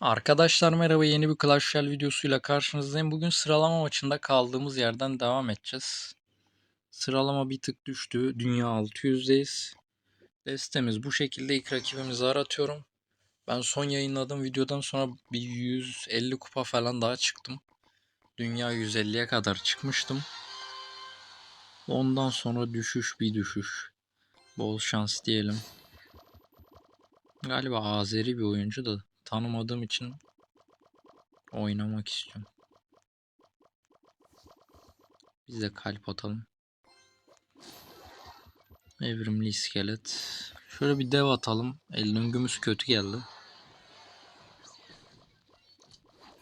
Arkadaşlar merhaba yeni bir Clash Royale videosuyla karşınızdayım. Bugün sıralama maçında kaldığımız yerden devam edeceğiz. Sıralama bir tık düştü. Dünya 600'deyiz. Destemiz bu şekilde ilk rakibimizi aratıyorum. Ben son yayınladığım videodan sonra bir 150 kupa falan daha çıktım. Dünya 150'ye kadar çıkmıştım. Ondan sonra düşüş bir düşüş. Bol şans diyelim. Galiba Azeri bir oyuncu da tanımadığım için oynamak istiyorum. Biz de kalp atalım. Evrimli iskelet. Şöyle bir dev atalım. Elin kötü geldi.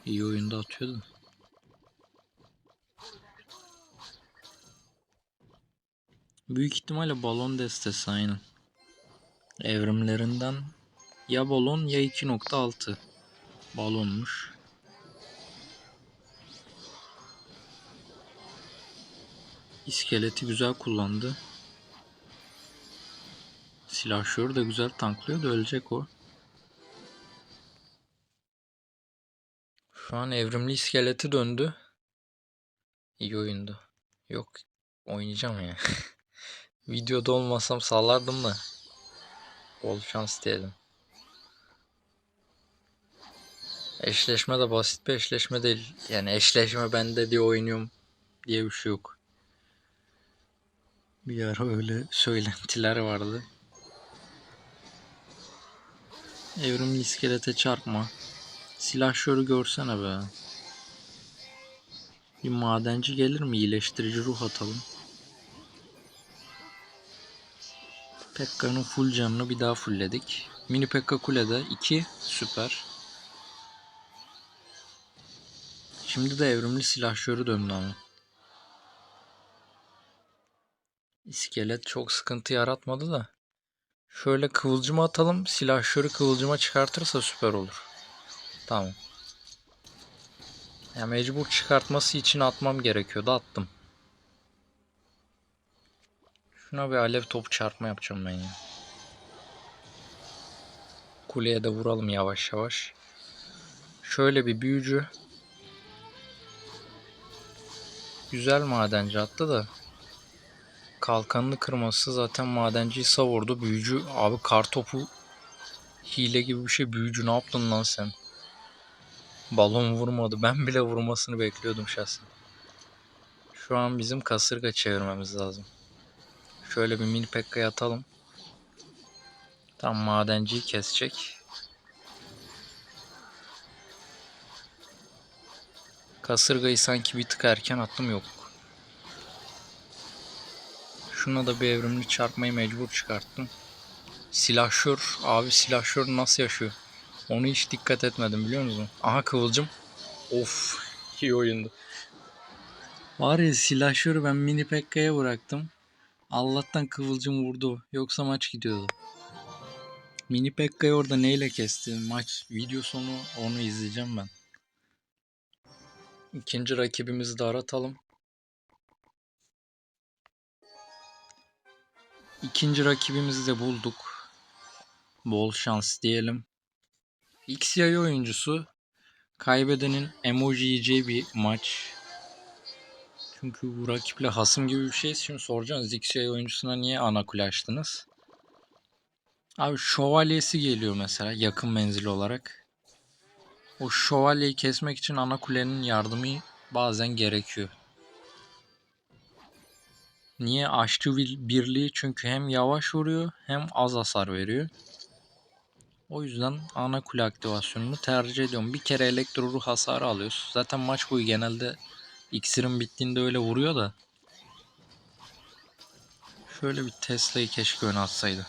İyi oyunda atıyordu. Büyük ihtimalle balon destesi aynen. Evrimlerinden ya balon ya 2.6 balonmuş. İskeleti güzel kullandı. Silahşörü de güzel tanklıyor da ölecek o. Şu an evrimli iskeleti döndü. İyi oyundu. Yok oynayacağım ya. Videoda olmasam sallardım da. Bol şans diyelim. Eşleşme de basit bir eşleşme değil. Yani eşleşme bende diye oynuyorum diye bir şey yok. Bir ara öyle söylentiler vardı. Evrimli iskelete çarpma. Silahşörü görsene be. Bir madenci gelir mi? İyileştirici ruh atalım. Pekka'nın full canını bir daha fullledik. Mini Pekka kulede 2 süper. Şimdi de evrimli silahşörü döndü ama. İskelet çok sıkıntı yaratmadı da. Şöyle kıvılcıma atalım. Silahşörü kıvılcıma çıkartırsa süper olur. Tamam. Ya mecbur çıkartması için atmam gerekiyordu. Attım. Şuna bir alev topu çarpma yapacağım ben ya. Kuleye de vuralım yavaş yavaş. Şöyle bir büyücü. Güzel madenci attı da. Kalkanını kırması zaten madenciyi savurdu. Büyücü abi kartopu hile gibi bir şey. Büyücü ne yaptın lan sen? Balon vurmadı. Ben bile vurmasını bekliyordum şahsen. Şu an bizim kasırga çevirmemiz lazım. Şöyle bir mini pekka'ya atalım. Tam madenciyi kesecek. Kasırgayı sanki bir tık erken attım yok. Şuna da bir evrimli çarpmayı mecbur çıkarttım. Silahşör. Abi silahşör nasıl yaşıyor? Onu hiç dikkat etmedim biliyor musun? Aha kıvılcım. Of iyi oyundu. Var ya silahşörü ben mini pekka'ya bıraktım. Allah'tan kıvılcım vurdu. Yoksa maç gidiyordu. Mini Pekka'yı orada neyle kesti? Maç video sonu onu izleyeceğim ben. İkinci rakibimizi de aratalım. İkinci rakibimizi de bulduk. Bol şans diyelim. XY oyuncusu kaybedenin emoji yiyeceği bir maç. Çünkü bu rakiple hasım gibi bir şey. Şimdi soracaksınız XY oyuncusuna niye ana kule? Abi şövalyesi geliyor mesela yakın menzil olarak. O şövalyeyi kesmek için ana kulenin yardımı bazen gerekiyor. Niye aşçı birliği? Çünkü hem yavaş vuruyor hem az hasar veriyor. O yüzden ana kule aktivasyonunu tercih ediyorum. Bir kere elektro ruh hasarı alıyoruz. Zaten maç boyu genelde iksirin bittiğinde öyle vuruyor da. Şöyle bir Tesla'yı keşke öne atsaydı.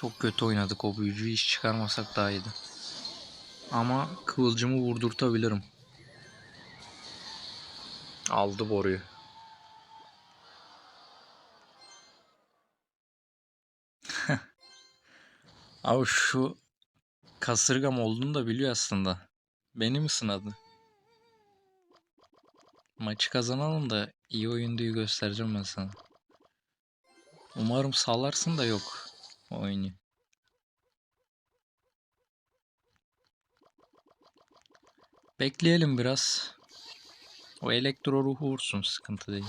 Çok kötü oynadık o büyücüyü hiç çıkarmasak daha iyiydi. Ama kıvılcımı vurdurtabilirim. Aldı boruyu. Abi şu kasırgam olduğunu da biliyor aslında. Beni mi sınadı? Maçı kazanalım da iyi oyunduyu göstereceğim ben sana. Umarım salarsın da yok oyunu. Bekleyelim biraz. O elektro ruhu vursun sıkıntı değil.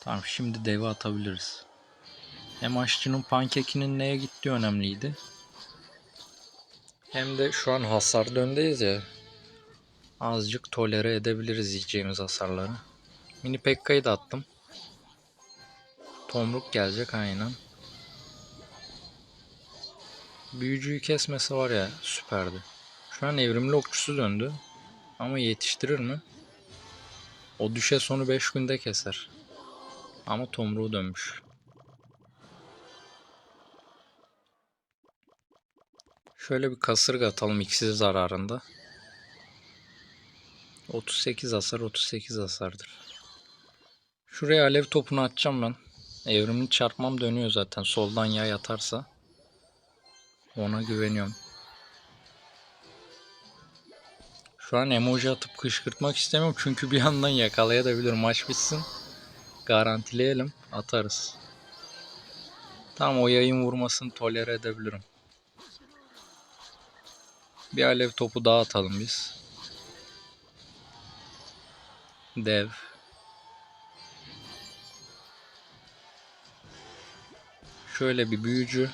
Tamam şimdi deve atabiliriz. Hem aşçının pankekinin neye gittiği önemliydi. Hem de şu an hasar döndeyiz ya. Azıcık tolere edebiliriz yiyeceğimiz hasarları. Mini Pekka'yı da attım. Tomruk gelecek aynen. Büyücüyü kesmesi var ya süperdi. Şu an evrimli okçusu döndü. Ama yetiştirir mi? O düşe sonu 5 günde keser. Ama tomruğu dönmüş. Şöyle bir kasırga atalım ikisi zararında. 38 hasar 38 hasardır. Şuraya alev topunu atacağım ben. Evrimli çarpmam dönüyor zaten. Soldan yay atarsa. Ona güveniyorum. Şu an emoji atıp kışkırtmak istemiyorum çünkü bir yandan yakalayabilir. Maç bitsin. Garantileyelim. Atarız. Tam o yayın vurmasını tolere edebilirim. Bir alev topu daha atalım biz. Dev. Şöyle bir büyücü.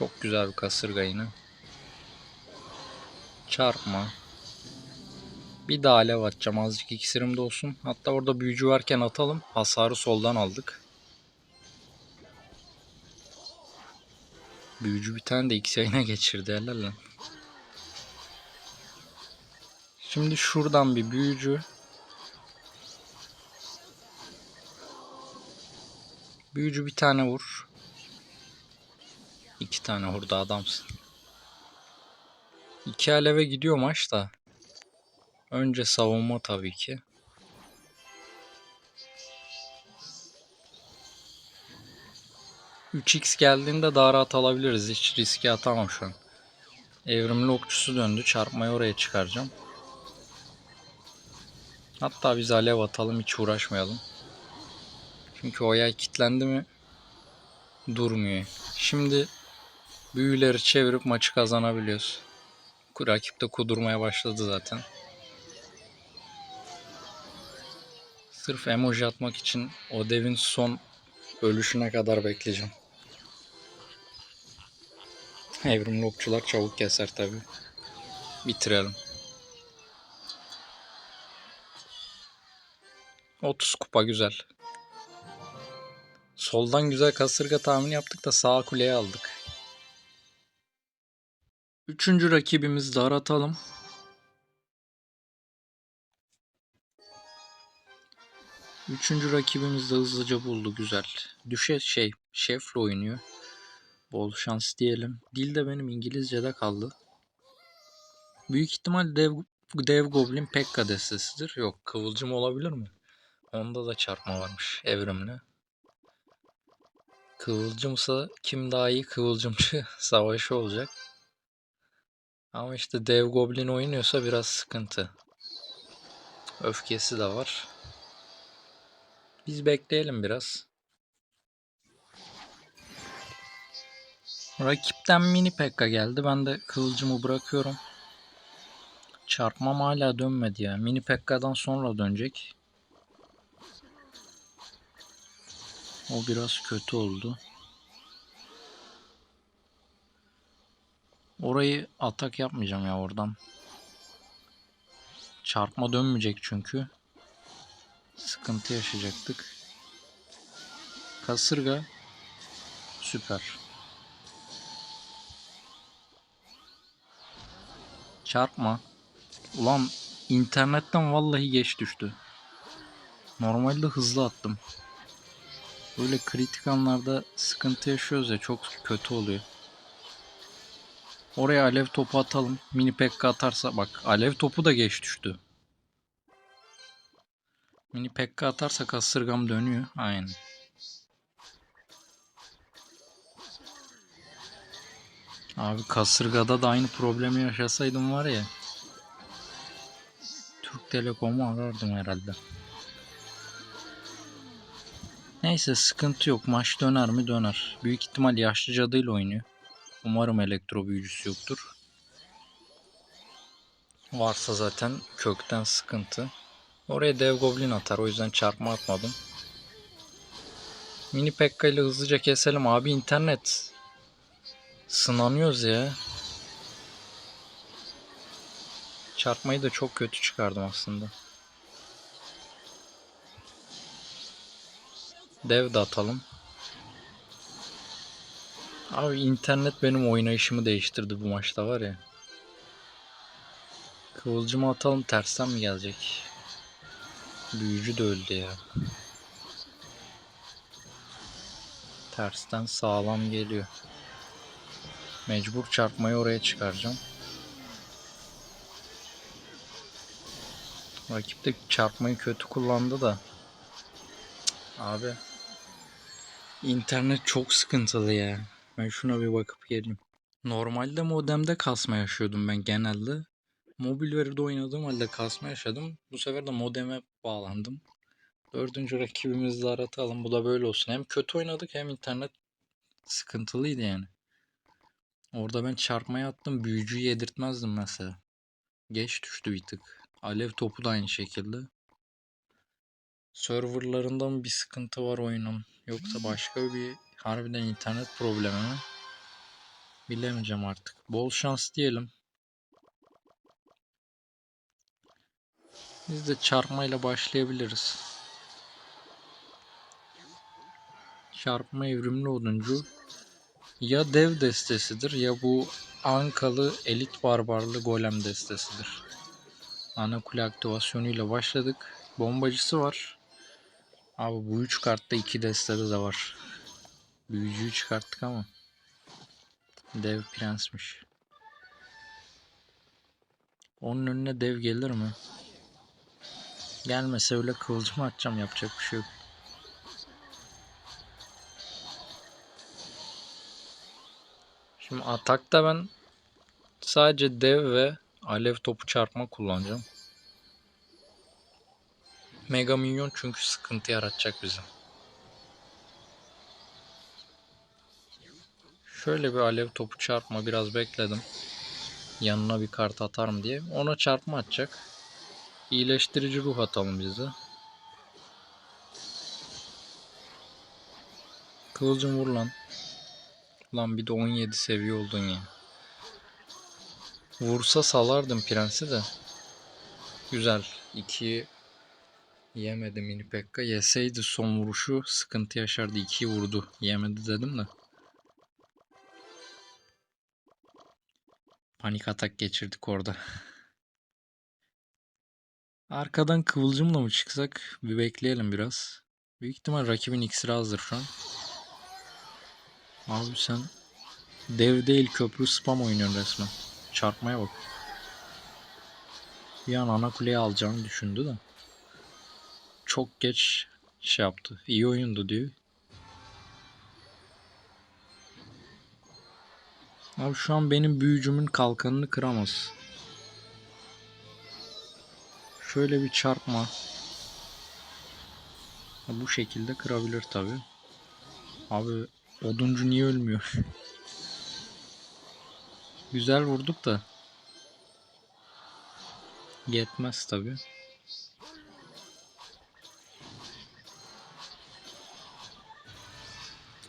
Çok güzel bir kasırga yine. Çarpma. Bir daha alev atacağım. Azıcık iksirim de olsun. Hatta orada büyücü varken atalım. Hasarı soldan aldık. Büyücü bir tane de X yayına geçirdi helal lan. Şimdi şuradan bir büyücü. Büyücü bir tane vur. İki tane vurdu adamsın. İki aleve gidiyor maç da. Önce savunma tabii ki. Üç x geldiğinde daha rahat alabiliriz. Hiç riske atamam şu an. Evrimli okçusu döndü. Çarpmayı oraya çıkaracağım. Hatta biz alev atalım hiç uğraşmayalım. Çünkü o yay kilitlendi mi durmuyor. Şimdi büyüleri çevirip maçı kazanabiliyoruz. Rakip de kudurmaya başladı zaten. Sırf emoji atmak için o devin son ölüşüne kadar bekleyeceğim. Evrimli okçular çabuk keser tabi. Bitirelim. 30 kupa güzel. Soldan güzel kasırga tahmini yaptık da sağ kuleye aldık. Üçüncü rakibimiz dar atalım. Üçüncü rakibimiz de hızlıca buldu güzel. Düşe şey şefle oynuyor. Bol şans diyelim. Dil de benim İngilizce'de kaldı. Büyük ihtimal dev, dev goblin Pekka destesidir. Yok kıvılcım olabilir mi? Onda da çarpma varmış evrimli. Kıvılcımsa kim daha iyi kıvılcımcı savaşı olacak. Ama işte dev goblin oynuyorsa biraz sıkıntı. Öfkesi de var. Biz bekleyelim biraz. Rakipten mini pekka geldi. Ben de kılıcımı bırakıyorum. Çarpmam hala dönmedi ya. Mini pekka'dan sonra dönecek. O biraz kötü oldu. Orayı atak yapmayacağım ya oradan. Çarpma dönmeyecek çünkü. Sıkıntı yaşayacaktık. Kasırga. Süper. Çarpma. Ulan internetten vallahi geç düştü. Normalde hızlı attım. Böyle kritik anlarda sıkıntı yaşıyoruz ya çok kötü oluyor. Oraya alev topu atalım. Mini pekka atarsa bak alev topu da geç düştü. Mini pekka atarsa kasırgam dönüyor. Aynen. Abi kasırgada da aynı problemi yaşasaydım var ya. Türk Telekom'u arardım herhalde. Neyse sıkıntı yok. Maç döner mi döner. Büyük ihtimal yaşlı cadıyla oynuyor. Umarım elektro büyücüsü yoktur. Varsa zaten kökten sıkıntı. Oraya dev goblin atar. O yüzden çarpma atmadım. Mini Pekka ile hızlıca keselim. Abi internet. Sınanıyoruz ya. Çarpmayı da çok kötü çıkardım aslında. Dev de atalım. Abi internet benim oynayışımı değiştirdi bu maçta var ya. Kıvılcımı atalım tersten mi gelecek? Büyücü de öldü ya. Tersten sağlam geliyor. Mecbur çarpmayı oraya çıkaracağım. Rakip de çarpmayı kötü kullandı da. Abi. İnternet çok sıkıntılı ya. Ben şuna bir bakıp geleyim. Normalde modemde kasma yaşıyordum ben genelde. Mobil veride oynadığım halde kasma yaşadım. Bu sefer de modeme bağlandım. Dördüncü rakibimizi de aratalım. Bu da böyle olsun. Hem kötü oynadık hem internet sıkıntılıydı yani. Orada ben çarpmaya attım. Büyücüyü yedirtmezdim mesela. Geç düştü bir tık. Alev topu da aynı şekilde. Serverlarında mı bir sıkıntı var oyunun? Yoksa başka bir harbiden internet problemi mi? Bilemeyeceğim artık. Bol şans diyelim. Biz de çarpmayla başlayabiliriz. Çarpma evrimli oduncu ya dev destesidir ya bu Ankalı elit barbarlı golem destesidir. Ana kule aktivasyonuyla başladık. Bombacısı var. Abi bu üç kartta iki destede de var. Büyücüyü çıkarttık ama. Dev prensmiş. Onun önüne dev gelir mi? Gelmese öyle kılıcımı atacağım yapacak bir şey yok. Şimdi atakta ben sadece dev ve alev topu çarpma kullanacağım. Mega minyon çünkü sıkıntı yaratacak bize. Şöyle bir alev topu çarpma biraz bekledim. Yanına bir kart atarım diye. Ona çarpma atacak. İyileştirici ruh atalım bize. Kıvılcım vur lan. Lan bir de 17 seviye oldun ya. Vursa salardım prensi de. Güzel. 2'yi yemedi mini pekka. Yeseydi son vuruşu sıkıntı yaşardı. 2'yi vurdu. Yemedi dedim de. Panik atak geçirdik orada. Arkadan kıvılcımla mı çıksak? Bir bekleyelim biraz. Büyük ihtimal rakibin iksiri hazır şu an. Abi sen dev değil köprü spam oynuyorsun resmen. Çarpmaya bak. Bir an ana kuleyi alacağını düşündü de. Çok geç şey yaptı. İyi oyundu diyor. Abi şu an benim büyücümün kalkanını kıramaz. Şöyle bir çarpma. Bu şekilde kırabilir tabi. Abi oduncu niye ölmüyor? Güzel vurduk da. Yetmez tabi.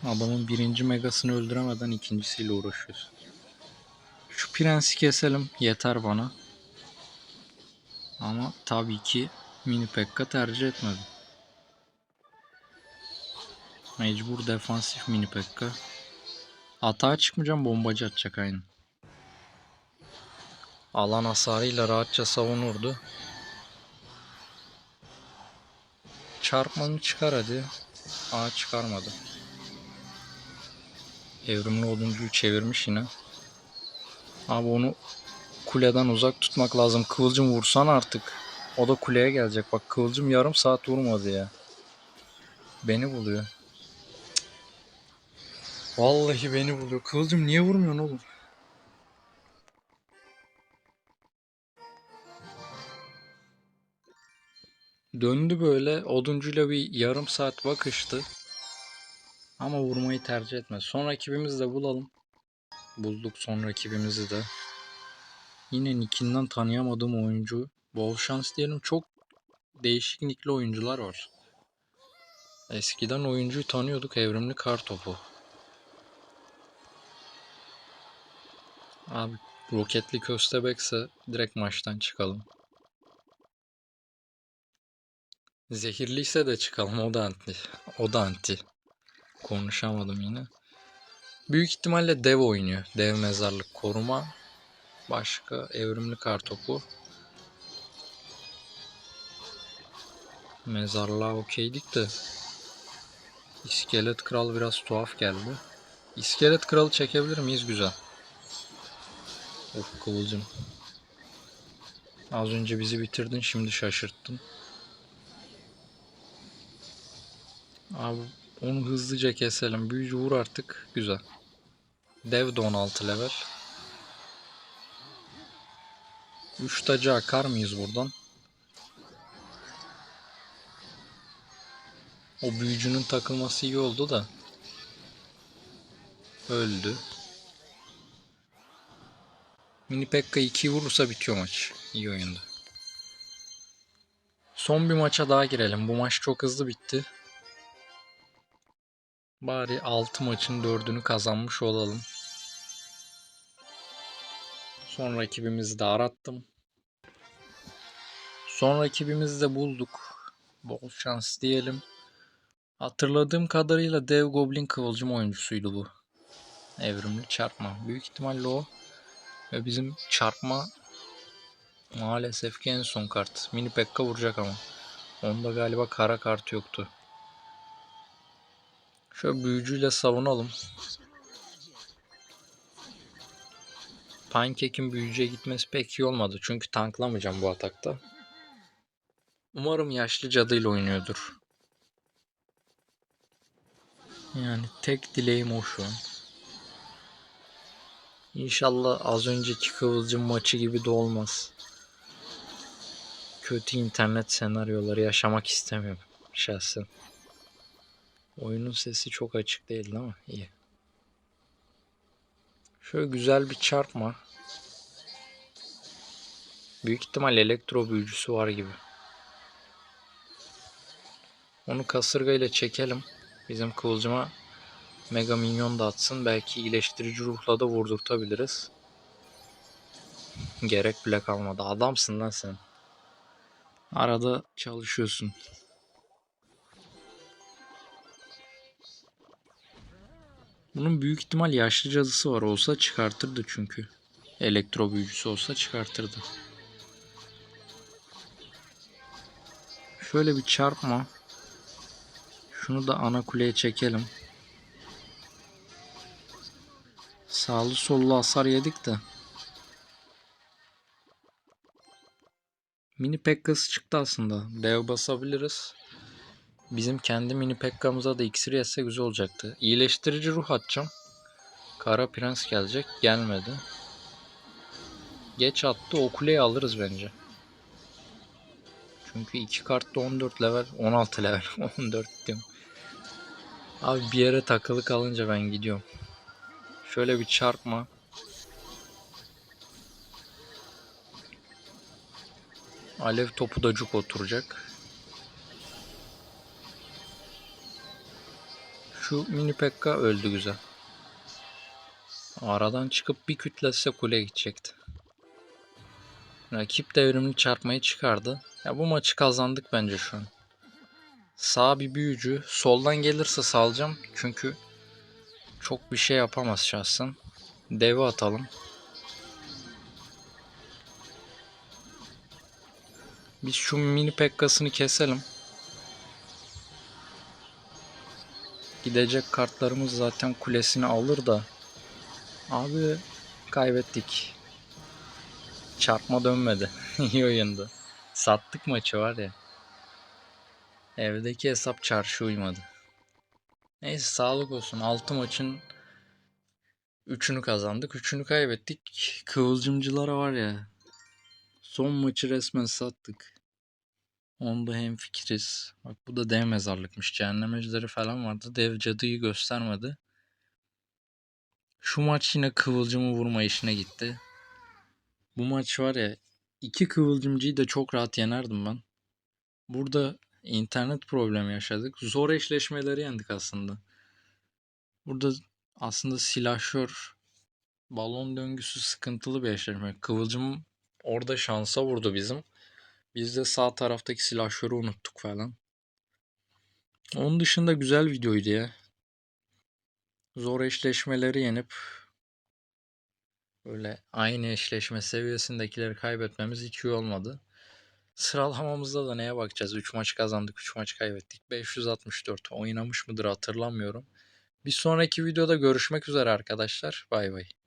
Adamın birinci megasını öldüremeden ikincisiyle uğraşıyoruz. Şu prensi keselim. Yeter bana. Ama tabii ki mini pekka tercih etmedim. Mecbur defansif mini pekka. Atağa çıkmayacağım bombacı atacak aynı. Alan hasarıyla rahatça savunurdu. Çarpmanı çıkar hadi. Aa çıkarmadı. Evrimli oduncuyu çevirmiş yine. Abi onu kuleden uzak tutmak lazım. Kıvılcım vursan artık. O da kuleye gelecek. Bak kıvılcım yarım saat vurmadı ya. Beni buluyor. Vallahi beni buluyor. Kıvılcım niye vurmuyorsun oğlum? Döndü böyle oduncuyla bir yarım saat bakıştı. Ama vurmayı tercih etmez. Son rakibimizi de bulalım. Bulduk son rakibimizi de. Yine nickinden tanıyamadığım oyuncu. Bol şans diyelim. Çok değişik nickli oyuncular var. Eskiden oyuncuyu tanıyorduk. Evrimli kar topu. Abi roketli köstebekse direkt maçtan çıkalım. Zehirliyse de çıkalım. O da anti. O da anti. Konuşamadım yine. Büyük ihtimalle dev oynuyor. Dev mezarlık koruma. Başka evrimli kartopu. Mezarlığa okeydik de. İskelet kral biraz tuhaf geldi. İskelet kralı çekebilir miyiz? Güzel. Of kıvılcım. Az önce bizi bitirdin şimdi şaşırttın. Abi onu hızlıca keselim. Büyücü vur artık. Güzel. Dev de 16 level. 3 tacı akar mıyız buradan? O büyücünün takılması iyi oldu da. Öldü. Mini Pekka 2'yi vurursa bitiyor maç. İyi oyundu. Son bir maça daha girelim. Bu maç çok hızlı bitti. Bari 6 maçın 4'ünü kazanmış olalım. Son rakibimizi de arattım. Son rakibimizi de bulduk. Bol şans diyelim. Hatırladığım kadarıyla dev goblin kıvılcım oyuncusuydu bu. Evrimli çarpma. Büyük ihtimalle o. Ve bizim çarpma maalesef ki en son kart. Mini Pekka vuracak ama. Onda galiba kara kart yoktu. Şöyle büyücüyle savunalım. Pancake'in büyücüye gitmesi pek iyi olmadı. Çünkü tanklamayacağım bu atakta. Umarım yaşlı cadıyla oynuyordur. Yani tek dileğim o şu an. İnşallah az önceki Kıvılcım maçı gibi de olmaz. Kötü internet senaryoları yaşamak istemiyorum şahsen. Oyunun sesi çok açık değildi ama iyi. Şöyle güzel bir çarpma. Büyük ihtimal elektro büyücüsü var gibi. Onu kasırga ile çekelim. Bizim kıvılcıma Mega Minyon da atsın. Belki iyileştirici ruhla da vurdurtabiliriz. Gerek bile kalmadı. Adamsın lan sen. Arada çalışıyorsun. Bunun büyük ihtimal yaşlı cadısı var. Olsa çıkartırdı çünkü. Elektro büyücüsü olsa çıkartırdı. Şöyle bir çarpma. Şunu da ana kuleye çekelim. Sağlı sollu hasar yedik de. Mini Pekka'sı çıktı aslında. Dev basabiliriz. Bizim kendi mini Pekka'mıza da iksir yetse güzel olacaktı. İyileştirici ruh atacağım. Kara Prens gelecek. Gelmedi. Geç attı. O alırız bence. Çünkü iki kartta 14 level. 16 level. 14 diyorum. Abi bir yere takılı kalınca ben gidiyorum. Şöyle bir çarpma. Alev topu da cuk oturacak. Şu mini pekka öldü güzel. Aradan çıkıp bir kütletse kule gidecekti. Rakip devrimli çarpmayı çıkardı. Ya bu maçı kazandık bence şu an. Sağ bir büyücü. Soldan gelirse salacağım. Çünkü çok bir şey yapamaz şahsen. Devi atalım. Biz şu mini pekkasını keselim. Gidecek kartlarımız zaten kulesini alır da. Abi kaybettik. Çarpma dönmedi. İyi oyundu. Sattık maçı var ya. Evdeki hesap çarşı uymadı. Neyse sağlık olsun. 6 maçın 3'ünü kazandık. 3'ünü kaybettik. Kıvılcımcılara var ya. Son maçı resmen sattık. Onda hem fikiriz. Bak bu da dev mezarlıkmış. Cehennem ejderi falan vardı. Dev cadıyı göstermedi. Şu maç yine kıvılcımı vurma işine gitti. Bu maç var ya iki kıvılcımcıyı da çok rahat yenerdim ben. Burada internet problemi yaşadık. Zor eşleşmeleri yendik aslında. Burada aslında silahşör balon döngüsü sıkıntılı bir eşleşme. Kıvılcım orada şansa vurdu bizim. Biz de sağ taraftaki silahşörü unuttuk falan. Onun dışında güzel videoydu ya. Zor eşleşmeleri yenip böyle aynı eşleşme seviyesindekileri kaybetmemiz hiç iyi olmadı. Sıralamamızda da neye bakacağız? 3 maç kazandık, 3 maç kaybettik. 564 oynamış mıdır hatırlamıyorum. Bir sonraki videoda görüşmek üzere arkadaşlar. Bay bay.